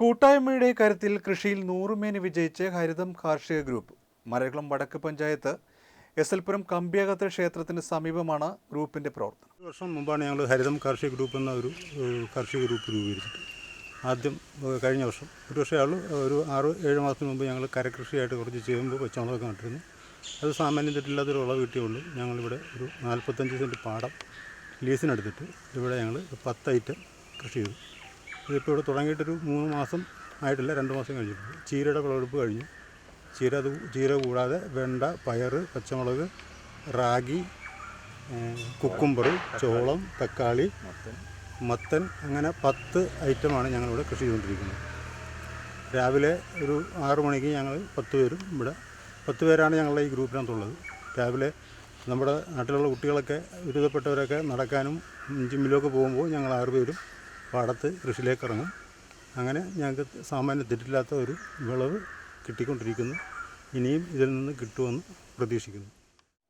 കൂട്ടായ്മയുടെ കാര്യത്തിൽ കൃഷിയിൽ നൂറുമേനി വിജയിച്ച് ഹരിതം കാർഷിക ഗ്രൂപ്പ്. മരകുളം വടക്ക് പഞ്ചായത്ത് എസ് എൽ പുരം കമ്പിയകത്ത് ക്ഷേത്രത്തിന് സമീപമാണ് ഗ്രൂപ്പിന്റെ പ്രവർത്തനം. ഒരു വർഷം മുമ്പാണ് ഞങ്ങൾ ഹരിതം കാർഷിക ഗ്രൂപ്പ് എന്ന ഒരു കാർഷിക ഗ്രൂപ്പ് രൂപീകരിച്ചത് ആദ്യം കഴിഞ്ഞ വർഷം. ഒരു വർഷം ആൾ ഒരു ആറ് ഏഴ് മാസത്തിന് മുമ്പ് ഞങ്ങൾ കരകൃഷിയായിട്ട് കുറച്ച് ചെയ്യുമ്പോൾ പച്ചമുളകൊക്കെ നട്ടിരുന്നു. അത് സാമാന്യം തെറ്റില്ലാത്തൊരു ഉളവ് കിട്ടിയുള്ളൂ ഞങ്ങളിവിടെ ഒരു നാൽപ്പത്തഞ്ച് സെന്റ് പാടം ലീസിനെടുത്തിട്ട് ഇവിടെ ഞങ്ങൾ പത്ത് ഐറ്റം കൃഷി ചെയ്തു. ഇതിപ്പോൾ ഇവിടെ തുടങ്ങിയിട്ടൊരു മൂന്ന് മാസം ആയിട്ടില്ല രണ്ട് മാസം കഴിഞ്ഞിട്ടുണ്ട്. ചീരയുടെ വിളവെടുപ്പ് കഴിഞ്ഞു. ചീര ചീര കൂടാതെ വെണ്ട പയർ പച്ചമുളക് റാഗി കുക്കുംബർ ചോളം തക്കാളി മത്തൻ അങ്ങനെ പത്ത് ഐറ്റമാണ് ഞങ്ങളിവിടെ കൃഷി ചെയ്തുകൊണ്ടിരിക്കുന്നത്. രാവിലെ ഒരു ആറു മണിക്ക് ഞങ്ങൾ പത്ത് പേരും ഇവിടെ പത്ത് പേരാണ് ഞങ്ങളുടെ ഈ ഗ്രൂപ്പിനകത്തുള്ളത്. രാവിലെ നമ്മുടെ നാട്ടിലുള്ള കുട്ടികളൊക്കെ വിരുദ്ധപ്പെട്ടവരൊക്കെ നടക്കാനും ജിമ്മിലൊക്കെ പോകുമ്പോൾ ഞങ്ങൾ ആറ് പേരും പാടത്ത് കൃഷിയിലേക്ക് ഇറങ്ങും. അങ്ങനെ ഞങ്ങൾക്ക് സാമാന്യം തെറ്റില്ലാത്ത ഒരു വിളവ് കിട്ടിക്കൊണ്ടിരിക്കുന്നു. ഇനിയും ഇതിൽ നിന്ന് കിട്ടുമെന്ന് പ്രതീക്ഷിക്കുന്നു.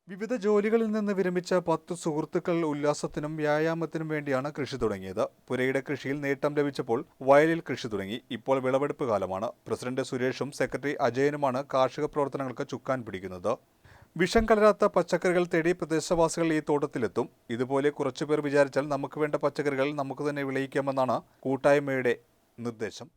വിവിധ ജോലികളിൽ നിന്ന് വിരമിച്ച പത്ത് സുഹൃത്തുക്കൾ ഉല്ലാസത്തിനും വ്യായാമത്തിനും വേണ്ടിയാണ് കൃഷി തുടങ്ങിയത്. പുരയുടെ കൃഷിയിൽ നേട്ടം ലഭിച്ചപ്പോൾ വയലിൽ കൃഷി തുടങ്ങി. ഇപ്പോൾ വിളവെടുപ്പ് കാലമാണ്. പ്രസിഡന്റ് സുരേഷും സെക്രട്ടറി അജയനുമാണ് കാർഷിക പ്രവർത്തനങ്ങൾക്ക് ചുക്കാൻ പിടിക്കുന്നത്. വിഷം കലരാത്ത പച്ചക്കറികൾ തേടി പ്രദേശവാസികൾ ഈ തോട്ടത്തിലെത്തും. ഇതുപോലെ കുറച്ചുപേർ വിചാരിച്ചാൽ നമുക്ക് വേണ്ട പച്ചക്കറികൾ നമുക്ക് തന്നെ വിളയിക്കാമെന്നാണ് കൂട്ടായ്മയുടെ നിർദ്ദേശം.